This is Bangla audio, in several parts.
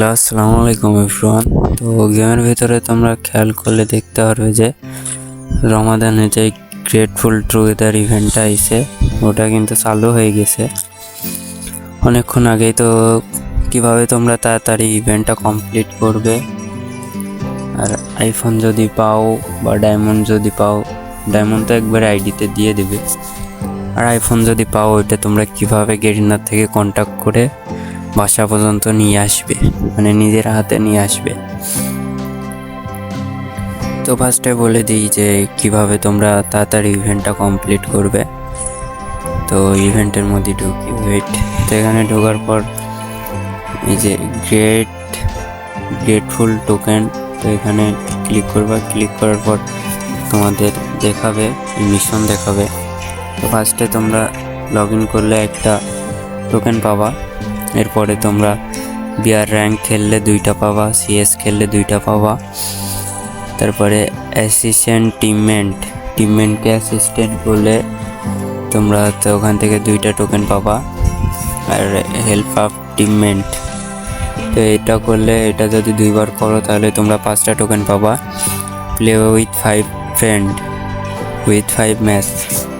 হ্যালো, আসসালামু আলাইকুম এভরিওয়ান। তো গেমের ভিতরে তোমরা খেয়াল করলে দেখতে পারবে যে রমাদানে যে গ্রেটফুল টুগেদার ইভেন্টটা আইছে, ওটা কিন্তু চালু হয়ে গেছে। অনেকক্ষণ আগেই তো কীভাবে তোমরা তাড়াতাড়ি ইভেন্টটা কমপ্লিট করবে, আর আইফোন যদি পাও বা ডায়মন্ড যদি পাও ডায়মন্ড তো একবার আইডিতে দিয়ে দেবে। আর আইফোন যদি পাও, ওইটা তোমরা কীভাবে গেরিনার থেকে কন্ট্যাক্ট করে বাসা পর্যন্ত নিয়ে আসবে মানে নিজের হাতে নিয়ে আসবে। তো ফার্স্টে বলে দিই যে, কীভাবে তোমরা তাড়াতাড়ি ইভেন্টটা কমপ্লিট করবে। তো ইভেন্টের মধ্যে ঢুকি ওয়েট তো এখানে ঢোকার পর, এই যে গ্রেট গ্রেটফুল টোকেন তো এখানে ক্লিক করবা। ক্লিক করার পর তোমাদের দেখাবে মিশন দেখাবে। তো ফার্স্টে তোমরা লগ ইন করলে একটা টোকেন পাবা। এরপরে তোমরা বিয়ার র্যাঙ্ক খেললে দুইটা পাবা, সিএস খেললে দুইটা পাবা। তারপরে অ্যাসিস্ট্যান্ট টিমমেন্ট, টিমমেন্টকে অ্যাসিস্ট্যান্ট বলে তোমরা তো ওখান থেকে দুইটা টোকেন পাবা। আর হেল্প আপ টিমমেন্ট, তো এটা করলে, এটা যদি দুইবার করো তাহলে তোমরা পাঁচটা টোকেন পাবা। Play with five friend, with five match.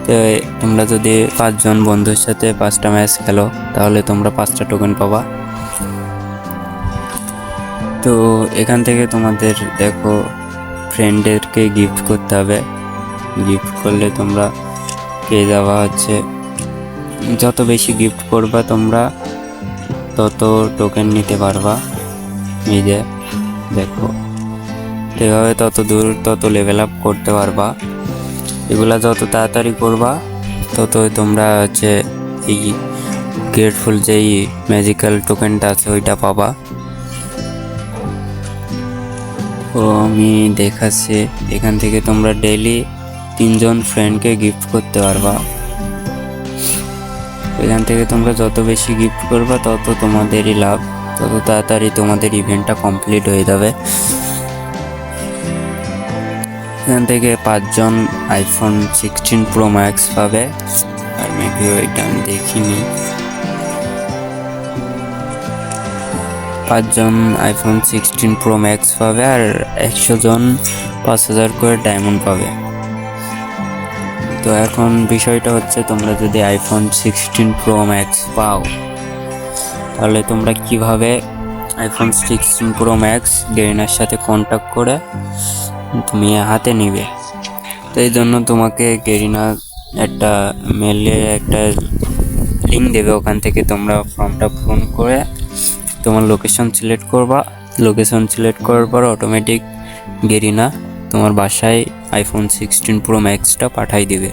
তো তোমরা যদি পাঁচজন বন্ধুর সাথে পাঁচটা ম্যাচ খেলো, তাহলে তোমরা পাঁচটা টোকেন পাবা। তো এখান থেকে তোমাদের দেখো ফ্রেন্ডদেরকে গিফট করতে হবে। গিফট করলে তোমরা পেয়ে যাওয়া হচ্ছে, যত বেশি গিফট করবা তোমরা, তত টোকেন নিতে পারবা। যে, দেখো এভাবে তত দূর তত লেভেল আপ করতে পারবা। এগুলা যত তাড়াতাড়ি করবা তত তোমরা হচ্ছে এই গ্রেটফুল যেই ম্যাজিক্যাল টোকেনটা আছে, ওইটা পাবা। তো আমি দেখাচ্ছি, এখান থেকে তোমরা ডেলি তিনজন ফ্রেন্ডকে গিফট করতে পারবা। এখান থেকে তোমরা যত বেশি গিফট করবা, তত তোমাদেরই লাভ, তত তাড়াতাড়ি তোমাদের ইভেন্টটা কমপ্লিট হয়ে যাবে। এখান থেকে পাঁচজন আইফোন সিক্সটিন প্রো ম্যাক্স পাবে। আর মেবি ওইটা আমি দেখিনি। পাঁচজন আইফোন সিক্সটিন প্রো ম্যাক্স পাবে আর একশো জন পাঁচ হাজার করে ডায়মন্ড পাবে। তো এখন বিষয়টা হচ্ছে তোমরা যদি আইফোন সিক্সটিন প্রো ম্যাক্স পাও, তাহলে তোমরা কীভাবে আইফোন সিক্সটিন প্রো ম্যাক্স গেরিনার সাথে কন্ট্যাক্ট করে তুমি হাতে নিবে। তো এই জন্য তোমাকে গেরিনা একটা মেলে একটা লিঙ্ক দেবে। ওখান থেকে তোমরা ফর্মটা পূরণ করে তোমার লোকেশন সিলেক্ট করবা। লোকেশন সিলেক্ট করার পর অটোমেটিক গেরিনা তোমার বাসায় আইফোন সিক্সটিন প্রো ম্যাক্সটা পাঠাই দিবে।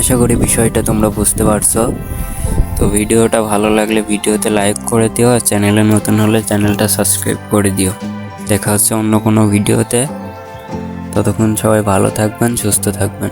আশা করি বিষয়টা তোমরা বুঝতে পারছ। তো ভিডিওটা ভালো লাগলে ভিডিওতে লাইক করে দিও আর চ্যানেলে নতুন হলে চ্যানেলটা সাবস্ক্রাইব করে দিও। দেখা হচ্ছে অন্য কোনো ভিডিওতে। ততক্ষণ সবাই ভালো থাকবেন সুস্থ থাকবেন।